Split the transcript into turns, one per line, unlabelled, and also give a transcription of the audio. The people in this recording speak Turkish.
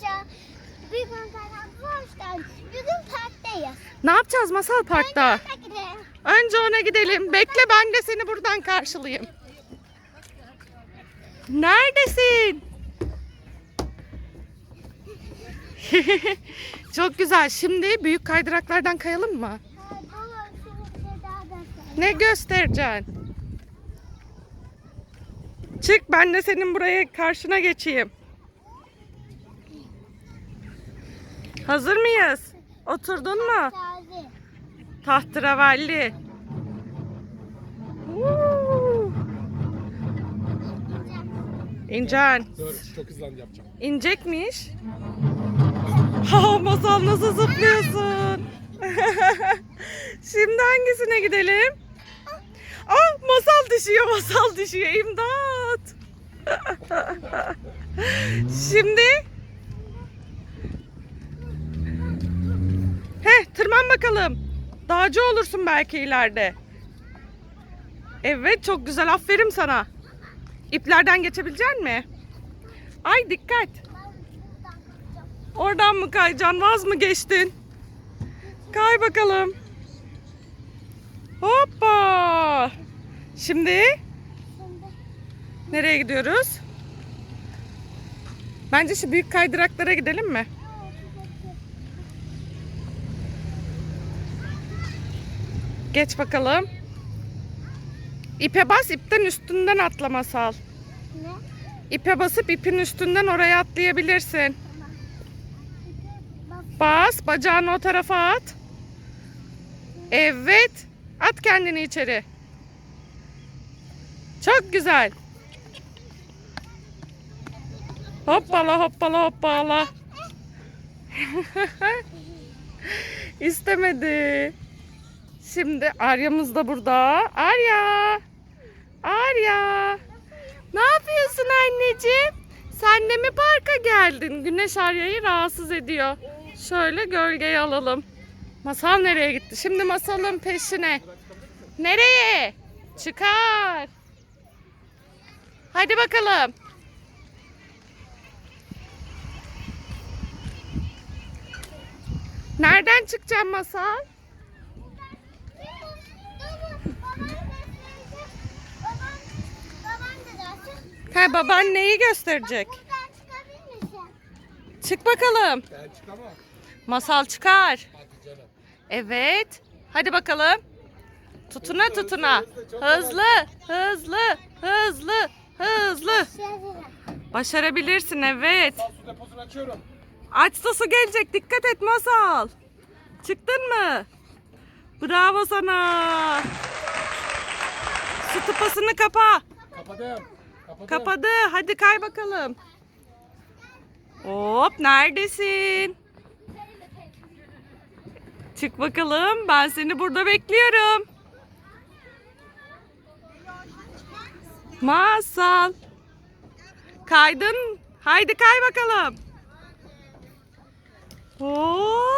Arkadaşlar bir hoştan. Bugün parktayız.
Ne yapacağız Masal Park'ta?
Hadi gidelim.
Önce ona gidelim. Bekle ben de seni buradan karşılayayım. Neredesin? Çok güzel. Şimdi büyük kaydıraklardan kayalım mı? Ne göstereceksin? Çık ben de senin buraya karşına geçeyim. Hazır mıyız? Oturdun mu? Woo! İncan.
Dur çok hızlandı yapacağım.
İnecekmiş. Ha masal nasıl zıplıyorsun? Şimdi hangisine gidelim? Ah masal düşüyor masal düşüyor imdat. Şimdi bakalım. Dağcı olursun belki ileride. Evet çok güzel aferin sana. İplerden geçebilecek mi? Ay dikkat. Oradan mı kayacaksın? Vaz mı geçtin? Kay bakalım. Hoppa. Şimdi nereye gidiyoruz? Bence şu büyük kaydıraklara gidelim mi? Geç bakalım. İpe bas, ipten üstünden atla masal.
ne?
İpe basıp ipin üstünden oraya atlayabilirsin. Bas, bacağını o tarafa at. Evet. At kendini içeri. Çok güzel. Hoppala hoppala hoppala. İstemedi. Şimdi Arya'mız da burada. Arya. Arya. Ne yapıyorsun anneciğim? Sen de mi parka geldin? Güneş Arya'yı rahatsız ediyor. Şöyle gölgeye alalım. Masal nereye gitti? Şimdi masalın peşine. Nereye? Çıkar. Hadi bakalım. Nereden çıkacağım masal? He baban neyi gösterecek?
Buradan çıkabilir misin?
Çık bakalım.
Ben çıkamam.
Masal çıkar.
Hadi canım.
Evet. Hadi bakalım. Tutuna tutuna. Hızlı, hızlı, hızlı, hızlı. Başarabilirsin evet.
Sal su deposunu açıyorum.
Açsa su gelecek. Dikkat et Masal. Çıktın mı? Bravo sana. Su tıpasını kapa.
Kapadım. Kapadım.
Kapadı. Hadi kay bakalım. Hop neredesin? Çık bakalım. Ben seni burada bekliyorum. Masal. Kaydın. Haydi kay bakalım. Bala.